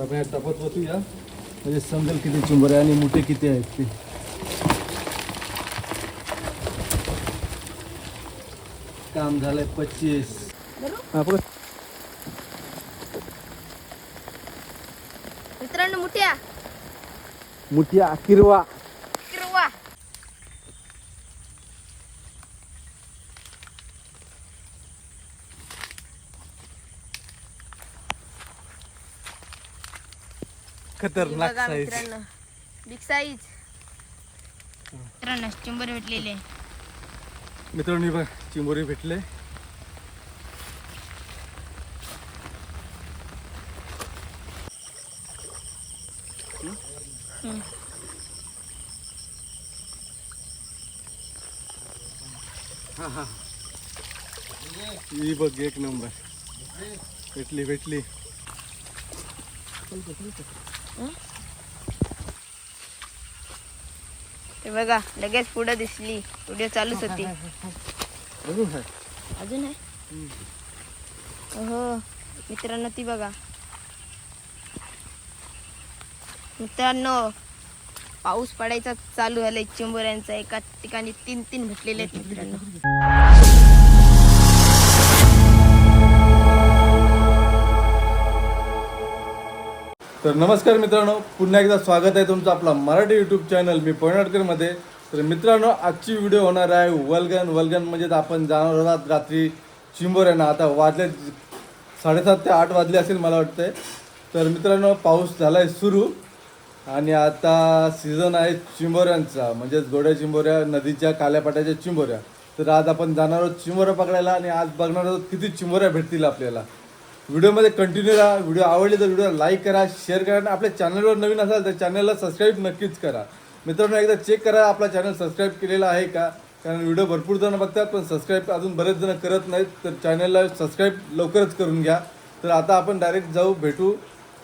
आता बसूया म्हणजे समजेल किती चिंबर आहे आणि मोठे किती आहेत ते. काम झालंय पच्चीस. बघ. मित्रांनो मुठ्या. मुठिया किरवा. खतरनाक बघा साईज मित्रांनो बिग साईज मित्रांनो चिंबर भेटलेले मित्रांनो हे बघ चिंबोरी भेटले. हा हा ही. बघ एक नंबर भेटली भेटली. हे बघा लगेच पुढे दिसली. व्हिडिओ चालूच होती. अजून आहे? अजून आहे? हो मित्रांनो ती बघा. मित्रांनो पाऊस पडायचा चालू झालाय. चिंबोऱ्यांचा एका ठिकाणी तीन तीन भेटलेले आहेत मित्रांनो. तर नमस्कार मित्रांनो पुन्हा एकदा स्वागत आहे तुमचं आपला मराठी यूट्यूब चॅनल मी पोयनाटकरमध्ये तर मित्रांनो आजची व्हिडिओ होणार आहे वलगन. वलगन म्हणजे आपण जाणार आहोत रात्री चिंबोऱ्यांना. आता वाजले साडेसात ते आठ वाजले असेल मला वाटतंय. तर मित्रांनो पाऊस झाला आहे सुरू. आणि आता सीझन आहे चिंबोऱ्यांचा. म्हणजेच गोड्या चिंबोऱ्या नदीच्या काल्यापाट्याच्या चिंबोऱ्या. तर आज आपण जाणार आहोत चिंबोऱ्या पकडायला आणि आज बघणार आहोत किती चिंबोऱ्या भेटतील आपल्याला. व्हिडिओमध्ये कंटिन्यू राहा. व्हिडिओ आवडले तर व्हिडिओ लाईक करा शेअर करा. आणि आपल्या चॅनलवर नवीन असाल तर चॅनलला सबस्क्राईब नक्कीच करा. मित्रांनो एकदा चेक करा आपला चॅनल सबस्क्राईब केलेला आहे का? कारण व्हिडिओ भरपूर जण बघतात पण सबस्क्राईब अजून बरेच जण करत नाहीत. तर चॅनलला सबस्क्राईब लवकरच करून घ्या. तर आता आपण डायरेक्ट जाऊ भेटू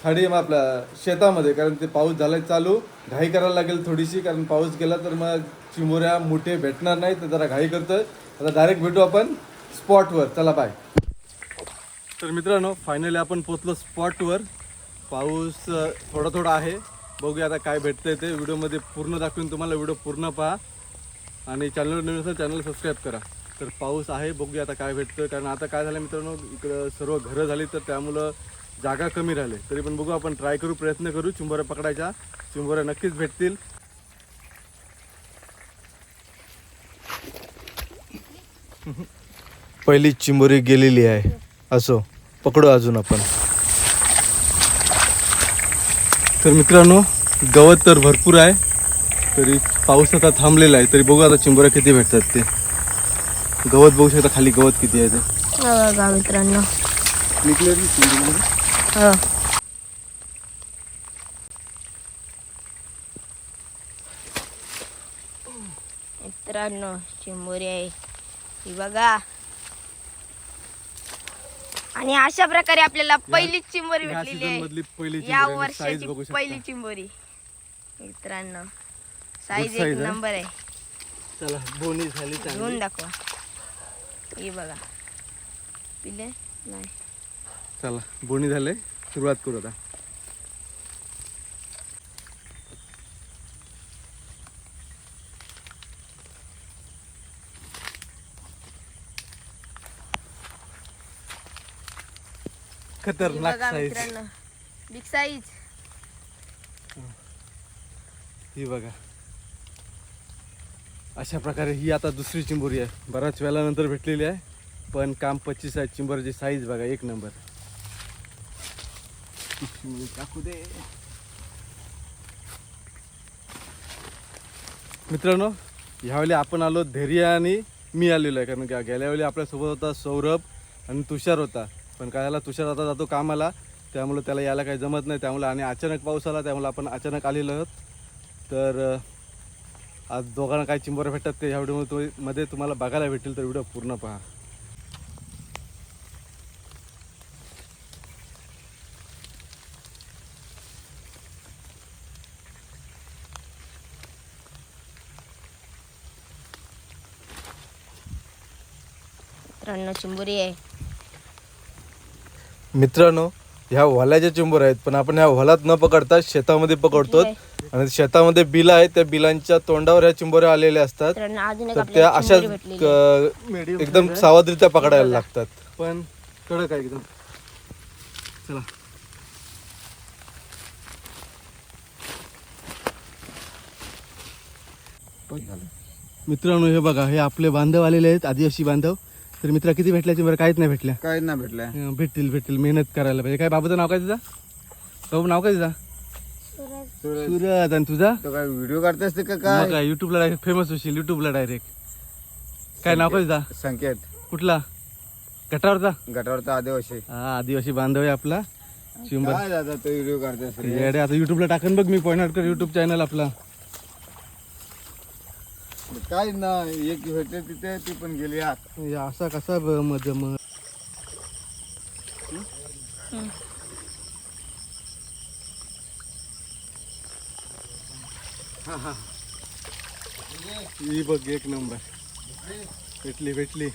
खाडी मग आपल्या शेतामध्ये. कारण ते पाऊस झालाय चालू. घाई करायला लागेल थोडीशी कारण पाऊस गेला तर मग चिमोऱ्या मोठे भेटणार नाही तर जरा घाई करतोय. आता डायरेक्ट भेटू आपण स्पॉटवर चला बाय तर मित्रांनो फायनली आपण पोचलो स्पॉटवर पाऊस थोडा थोडा आहे. बघूया आता काय भेटतंय ते. व्हिडिओमध्ये पूर्ण दाखवून तुम्हाला. व्हिडिओ पूर्ण पहा. आणि चॅनलवर नवीन असेल चॅनल सबस्क्राईब करा. तर पाऊस आहे. बघूया आता काय भेटतं कारण आता काय झालं मित्रांनो इकडं सर्व घरं झाली तर त्यामुळं जागा कमी राहिले. तरी पण बघू आपण ट्राय करू प्रयत्न करू. चिंबोऱ्या पकडायच्या. चिंबोऱ्या नक्कीच भेटतील. पहिली चिंबोरी गेलेली आहे. असो पकडू अजून आपण. तर मित्रांनो गवत तर भरपूर आहे तरी पाऊस आता थांबलेला आहे तरी बघू आता चिंबोऱ्या किती भेटतात ते. गवत बघू शकता खाली गवत किती आहे ते. बघा मित्रांनो. निघले हो. मित्रांनो चिंबोरी आहे. ही बघा. आणि अशा प्रकारे आपल्याला पहिलीच चिंबोरी भेटलेली आहे. मधली पहिली या चिंबोरी आणि size बघू वर्षाची शकता. पहिली चिंबोरी. मित्रांनो साईज size एक आहे. नंबर आहे. चला बोनी झाली चांगली. घेऊन दाखवा. हे बघा. पिले नाही. चला बोनी झाले. सुरुवात करू आता. खतरनाक साईज बिग साईज ही बघा. अशा प्रकारे ही आता दुसरी चिंबोरी आहे. बऱ्याच वेळा नंतर भेटलेली आहे पण काम पच्चीस आहे. चिंबोरीची साईज बघा एक नंबर टाकू दे. मित्रांनो ह्यावेळी आपण आलो धैर्य आणि मी आलेलो आहे कारण का गेल्या वेळी आपल्यासोबत होता सौरभ आणि तुषार होता. पण काय झाला तुषार आता जातो कामाला. त्यामुळे त्याला यायला काही जमत नाही. त्यामुळे आणि अचानक पाऊस आला त्यामुळे आपण अचानक आलेलो आहोत. तर आज दोघांना काय चिंबोऱ्या भेटतात ते ह्या व्हिडिओमध्ये तुम्हाला बघायला भेटेल तर व्हिडिओ पूर्ण पहा. चिंबोरी आहे. मित्रांनो ह्या वल्याच्या चिंबोर आहेत पण आपण ह्या वलात न पकडता शेतामध्ये पकडतो आणि शेतामध्ये बिलं आहेत त्या बिलांच्या तोंडावर ह्या चिंबोऱ्या आलेल्या असतात. तर त्या. क- एकदम सावधरित्या पकडायला लागतात. पण कडक आहे एकदम. चला. मित्रांनो हे बघा हे आपले बांधव आलेले आहेत आदिवासी बांधव. तर मित्रा किती भेटल्या चिंबोऱ्या काहीच नाही भेटल्या. काहीच नाही भेटलंय. अं, भेटतील भेटतील. मेहनत करायला पाहिजे. काय बाबाचं नाव काय तुझा? बाबू नाव काय तुझा? सूरज. आणि तुझा? तो काय व्हिडिओ काढतेस ते का मग काय काय युट्यूबला डायरेक्ट फेमस होशील युट्यूबला डायरेक्ट काय नाव काय तुझा? संकेत. कुठला? गटावरचा? गटावरचा आदिवासी. हा आदिवासी बांधव आहे आपला. चिंबर. काय दादा तो व्हिडिओ काढतेस रे? येडे आता युट्यूबला टाकन बघ मी पॉईंट कर युट्यूब चॅनल आपला. काय ना एक भेटते तिथे ती पण गेली आत. हे असा कसा ब- मध मग ही बघ एक नंबर. भेटली भेटली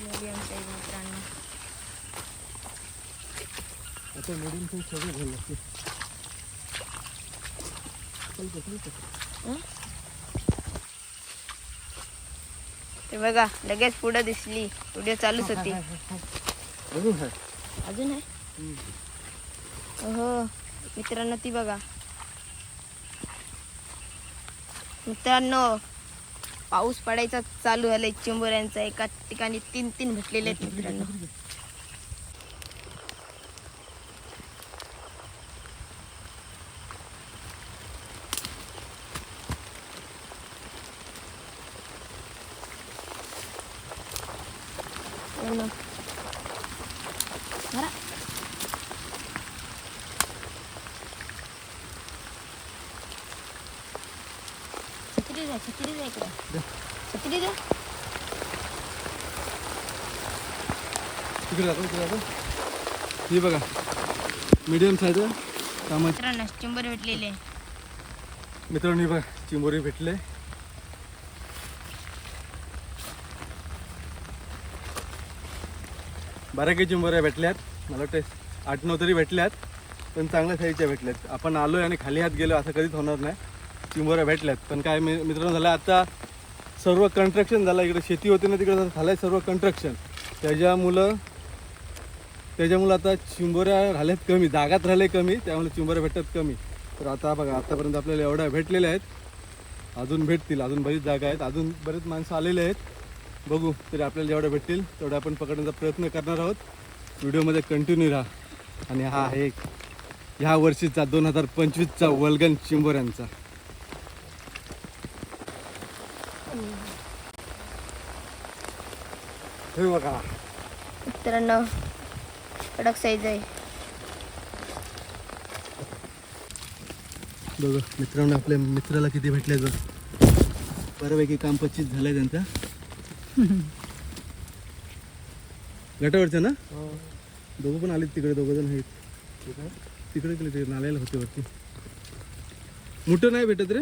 medium size मित्रांनो आता मिडियम साईज सगळं झालं ते बघा लगेच पुढे दिसली. व्हिडिओ चालूच होती. अजून आहे? अजून आहे? हो मित्रांनो ती बघा. मित्रांनो पाऊस पडायचा चालू झालाय. चिंबोऱ्यांचा एका ठिकाणी तीन तीन भेटलेले आहेत मित्रांनो हो ना. धरा. छत्री द्या छत्री द्या इकडे ही बघा मीडियम साईज कामाची मित्रांनो चिंबर भेटलेले मित्रांनो ही बघा चिंबोरी भेटले. बऱ्या काही चिंबोऱ्या भेटल्यात. मला वाटते आठ नऊ तरी भेटल्यात पण चांगल्या साईजच्या भेटल्यात. आपण आलोय आणि खाली हात गेलो असं कधीच होणार नाही. चिंबोऱ्या भेटल्यात. पण काय मित्रांनो झालं आता सर्व कंट्रक्शन झालं. इकडे शेती होती ना तिकडे झालं आहे सर्व कन्स्ट्रक्शन त्याच्यामुळं त्याच्यामुळं आता चिंबोऱ्या राहिल्यात कमी जागात राहिले कमी त्यामुळे चिंबोऱ्या भेटतात कमी. तर आता बघा आतापर्यंत आपल्याला एवढ्या भेटलेल्या आहेत. अजून भेटतील अजून बरीच जागा आहेत. अजून बरेच माणसं आलेले आहेत. बघू तरी आपल्याला जेवढ्या भेटतील तेवढ्या आपण पकडण्याचा प्रयत्न करणार आहोत. व्हिडिओमध्ये कंटिन्यू राहा. आणि हा आहे ह्या वर्षीचा दोन हजार पंचवीसचा वल्गन चिंबोऱ्यांचा. हे बघा. मित्रांनो कडक साईज आहे. बघा मित्रांनो आपल्या मित्राला किती भेटले बघ बऱ्यापैकी काम पच्चीस झालंय त्यांचा. गटावरच्या ना? दोघं पण आलेत तिकडे दोघं जण आहेत. तिकडे गेले ते नाल्याला होते वरती. मोठं नाही भेटत रे?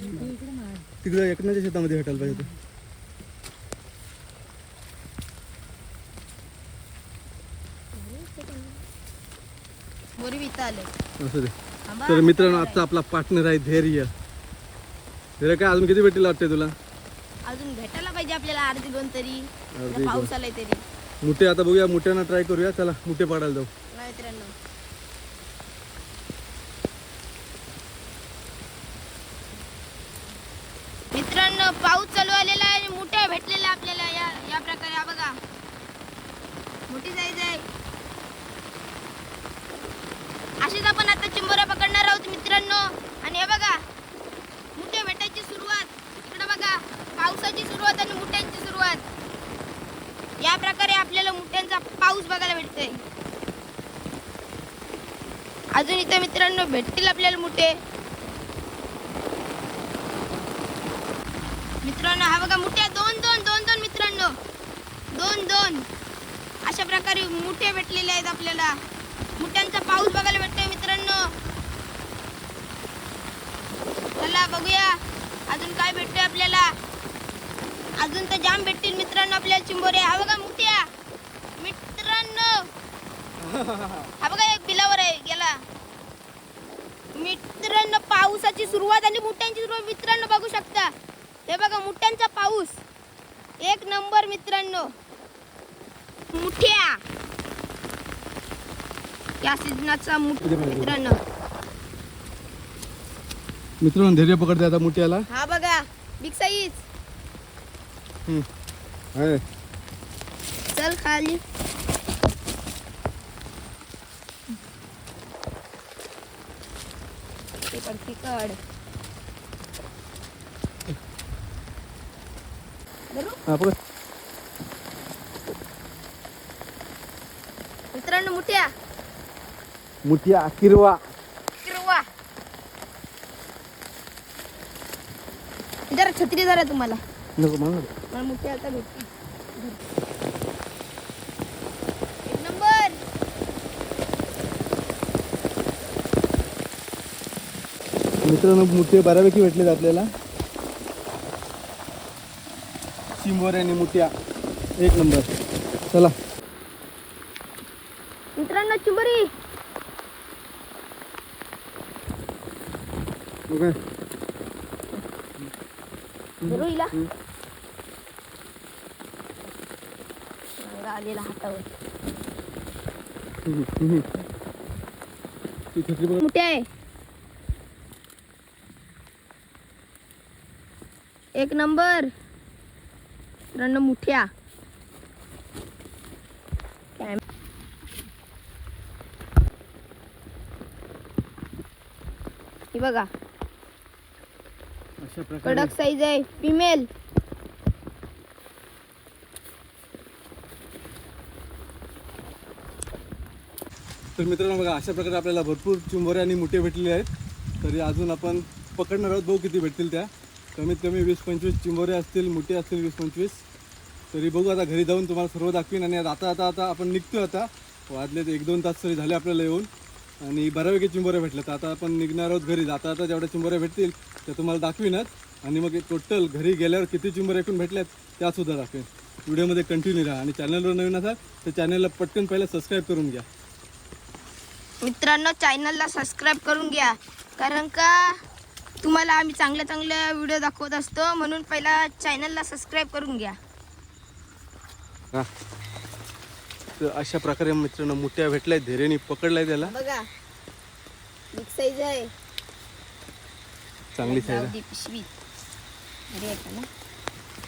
तिकडे एकनाच्या शेतामध्ये भेटायला पाहिजे होतं. असं दे. तर मित्रांनो आजचा आपला पार्टनर आहे धैर्य. धैर्य काय? अजून किती भेटेल वाटते तुला? अजून भेटायला पाहिजे आपल्याला अर्धी दोन तरी. अर्धी पाऊस आलाय तरी. मुठे आता बघूया मुठ्यानं ट्राय करूया. चला मुठे पाडायला जाऊ. मित्रांनो मित्रांनो पाऊस चालू आलेला आहे आणि मोठ्या भेटलेल्या आपल्याला या या प्रकारे. हा बघा. मोठी साईज आहे. अशीच आपण आता चिंबोरा पकडणार आहोत मित्रांनो. आणि हे बघा मुठे भेटायची सुरुवात. इकडे बघा पावसाची सुरुवात आणि मुठ्यांची सुरुवात. या प्रकारे आपल्याला मुठ्यांचा पाऊस बघायला भेटतोय. अजून इथे मित्रांनो भेटतील आपल्याला मुठे. मित्रांनो हा बघा मुठ्या दोन दोन दोन दोन मित्रांनो. दोन दोन. अशा प्रकारे मुठे भेटलेले आहेत आपल्याला. मुठ्यांचा पाऊस बघायला भेटतोय मित्रांनो. चला बघूया. अजून काय भेटतोय आपल्याला? अजून तर जाम भेटतील मित्रांनो आपल्याला चिंबोरे. हा बघा मुठ्या. मित्रांनो. हा बघा एक बिलावर आहे गेला. मित्रांनो पावसाची सुरुवात आणि मुठ्यांची सुरुवात मित्रांनो बघू शकता. हे बघा मुठ्यांचा पाऊस. एक नंबर मित्रांनो. मुठ्या. या सीझनाचा मुठ मित्रांनो. मित्रांनो धैर्य पकडते आता मुठ्याला. हा बघा बिग साईज चल खाली. तिकड तिकड हा पकड मित्रांनो मुठ्या. मुठ्या किरवा किरवा जरा छत्री जरा तुम्हाला. नको म्हणा मला मुठ्या आता भेटते एक नंबर. मित्रांनो मुठे बऱ्यापैकी भेटलेत आपल्याला. चिंबोरे आणि मुठ्या. एक नंबर. चला. मित्रांनो चिंबरी. ओके आलेला हातावर. ती छत्री बघ. मोठे आहे. एक नंबर. मित्रांनो मुठ्या. ही बघा. कडक साईज आहे. फिमेल तर मित्रांनो बघा अशा प्रकारे आपल्याला भरपूर चिंबोरे आणि मुठे भेटलेले आहेत. तरी अजून आपण पकडणार आहोत. बघू किती भेटतील त्या. कमीत कमी वीस पंचवीस चिंबोरे असतील मुठे असतील वीस पंचवीस. तरी बघू आता घरी जाऊन तुम्हाला सर्व दाखवीन आणि आता आता आता आपण निघतो आता. वाजलेत एक दोन तास तरी झाले आपल्याला येऊन. आणि बऱ्यापैकी चिंबोरे भेटले तर आता आपण निघणार आहोत घरी. जाता आता जेवढ्या चिंबोऱ्या भेटतील त्या तुम्हाला दाखवीनच. आणि मग टोटल घरी गेल्यावर किती चिंबोऱ्या एकूण भेटल्यात त्यासुद्धा दाखवेन. व्हिडिओमध्ये कंटिन्यू राहा. आणि चॅनलवर नवीन असाल तर चॅनलला पटकन पहिला सबस्क्राईब करून घ्या. मित्रांनो चॅनलला सबस्क्राईब करून घ्या. कारण का? तुम्हाला आम्ही चांगल्या चांगल्या व्हिडिओ दाखवत असतो. म्हणून पहिला चॅनलला सबस्क्राईब करून घ्या. हा. तर अशा प्रकारे मित्रांनो मोठ्या भेटल्या धैर्याने पकडलाय त्याला. बघा. बिग साईज आहे. चांगली साईज पिशवी. अरे ऐका ना?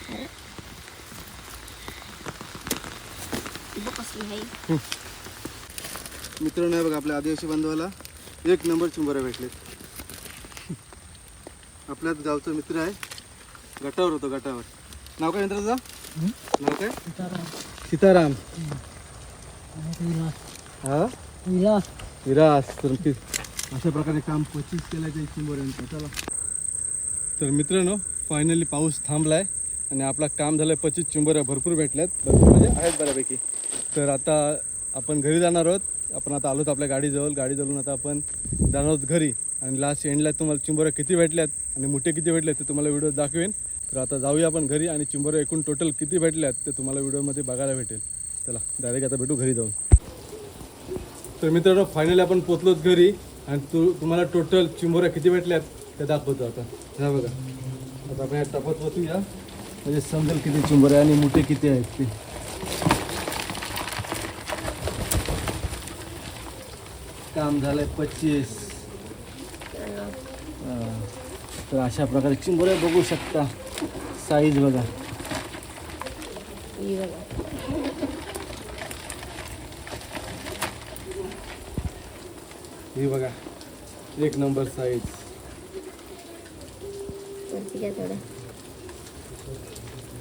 अरे. ही बघ कसली आहे? मित्रांनो हे बघा आपल्या आदिवासी बांधवाला. एक नंबर चिंबोऱ्या भेटलेत. आपल्याच गावचा मित्र आहे. गटावर होतो गटावर. नाव काय मित्राचं? नाव काय? सीताराम. हा. विरास तर ते अशा प्रकारे काम पच्चीस केलं ते चिंबोऱ्यांचं चला. तर मित्रांनो फायनली पाऊस थांबलाय आणि आपला काम झालं पच्चीस चिंबोऱ्या भरपूर भेटल्यात. भरपूर म्हणजे आहेत बऱ्यापैकी. तर आता आपण घरी जाणार आहोत. आपण आता आलोत आपल्या गाडीजवळ. गाडीजवळून आता आपण जाणार आहोत घरी. आणि लास्ट एंडला तुम्हाला चिंबोऱ्या किती भेटल्यात आणि मुठे किती भेटल्यात ते तुम्हाला व्हिडिओ दाखवेन. तर आता जाऊया आपण घरी आणि चिंबोऱ्या एकूण टोटल किती भेटल्यात ते तुम्हाला व्हिडिओमध्ये बघायला भेटेल. चला डायरेक्ट आता भेटू घरी जाऊन. तर मित्रांनो फायनली आपण पोचलोच घरी आणि तू तुम्हाला टोटल चिंबोऱ्या किती भेटल्यात ते दाखवतो आता. ह्या बघा. आता आपण या टपात म्हणजे समजेल किती चिंबोऱ्या आणि मुठे किती आहेत ते. काम झालंय पच्चीस. तर अशा प्रकारे चिंबोऱ्या बघू शकता. साईज बघा. ही बघा. एक नंबर साईज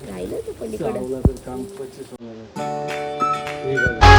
राहिलं काम बघा.